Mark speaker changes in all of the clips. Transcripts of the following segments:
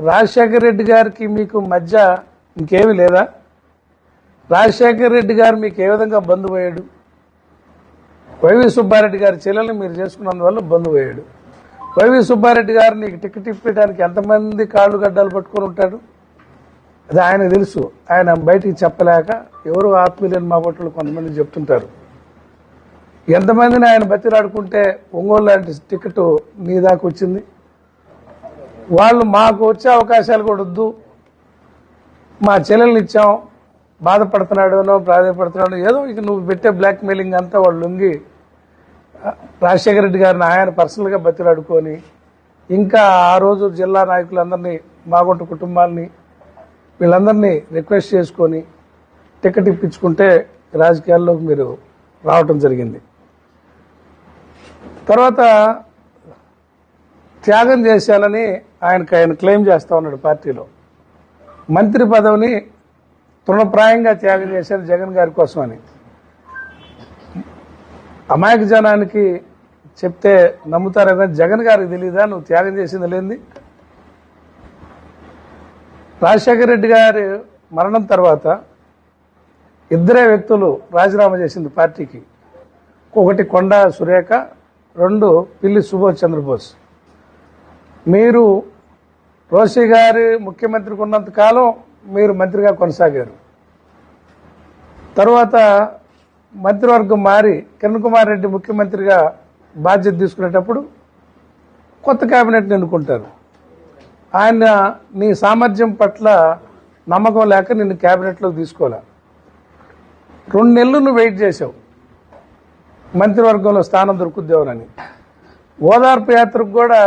Speaker 1: రాజశేఖర రెడ్డి గారికి మీకు మధ్య ఇంకేమి లేదా? రాజశేఖర రెడ్డి గారు మీకు ఏ విధంగా బంధు పోయాడు? వైవి సుబ్బారెడ్డి గారి చెల్లెల్ని మీరు చేసుకున్నందువల్ల బంధు పోయాడు. వైవి సుబ్బారెడ్డి గారు నీకు టికెట్ ఇప్పడానికి ఎంతమంది కాళ్ళు గడ్డలు పట్టుకొని ఉంటాడు? అది ఆయన తెలుసు. ఆయన బయటికి చెప్పలేక ఎవరు ఆత్మీయులని మా పట్టులు కొంతమంది చెప్తుంటారు. ఎంతమందిని ఆయన బతిరాడుకుంటే ఒంగోలు లాంటి టికెట్ నీ దాకా వచ్చింది? వాళ్ళు మాకు వచ్చే అవకాశాలు కూడా వద్దు. మా చెల్లెల్ని ఇచ్చాం. బాధపడుతున్నాడు ప్రాధాయపడుతున్నాడు ఏదో ఇక నువ్వు పెట్టే బ్లాక్ మెయిలింగ్ అంతా వాళ్ళు లొంగి రాజశేఖర రెడ్డి గారిని ఆయన పర్సనల్గా బతిలాడుకొని ఇంకా ఆ రోజు జిల్లా నాయకులందరినీ మాగుంట కుటుంబాలని వీళ్ళందరినీ రిక్వెస్ట్ చేసుకొని టికెట్ ఇప్పించుకుంటే రాజకీయాల్లోకి మీరు రావటం జరిగింది. తర్వాత త్యాగం చేశానని ఆయనకు ఆయన క్లెయిమ్ చేస్తూ ఉన్నాడు పార్టీలో. మంత్రి పదవిని తృణప్రాయంగా త్యాగం చేశారు జగన్ గారి కోసం అని అమాయక జనానికి చెప్తే నమ్ముతారు కానీ జగన్ గారికి తెలియదా నువ్వు త్యాగం చేసింది లేని రాజశేఖర రెడ్డి గారి మరణం తర్వాత ఇద్దరే వ్యక్తులు రాజీనామా చేసింది పార్టీకి. ఒకటి కొండ సురేఖ రెండు పిల్లి సుభాష్ చంద్రబోస్. మీరు రోషి గారి ముఖ్యమంత్రికి ఉన్నంత కాలం మీరు మంత్రిగా కొనసాగారు. తర్వాత మంత్రివర్గం మారి కిరణ్ కుమార్ రెడ్డి ముఖ్యమంత్రిగా బాధ్యత తీసుకునేటప్పుడు కొత్త కేబినెట్ని ఎన్నుకుంటారు. ఆయన నీ సామర్థ్యం పట్ల నమ్మకం లేక నిన్ను కేబినెట్లోకి తీసుకోలే. రెండు నెలలు నువ్వు వెయిట్ చేసావు మంత్రివర్గంలో స్థానం దొరుకుద్దేవనని ఓదార్పు యాత్రకు కూడా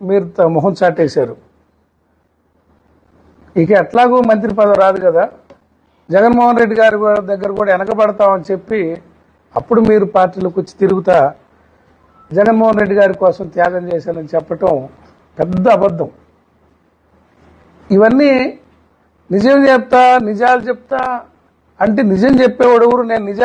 Speaker 1: మీరు మొహం చాటేశారు. ఇక ఎట్లాగో మంత్రి పదవి రాదు కదా. జగన్మోహన్ రెడ్డి గారి దగ్గర కూడా వెనకబడతామని చెప్పి అప్పుడు మీరు పార్టీలోకి వచ్చి తిరుగుతా జగన్మోహన్ రెడ్డి గారి కోసం త్యాగం చేశానని చెప్పటం పెద్ద అబద్ధం. ఇవన్నీ నిజం చెప్తా నిజాలు చెప్తా అంటే నిజం చెప్పేవాడు ఎవరు? నేను నిజా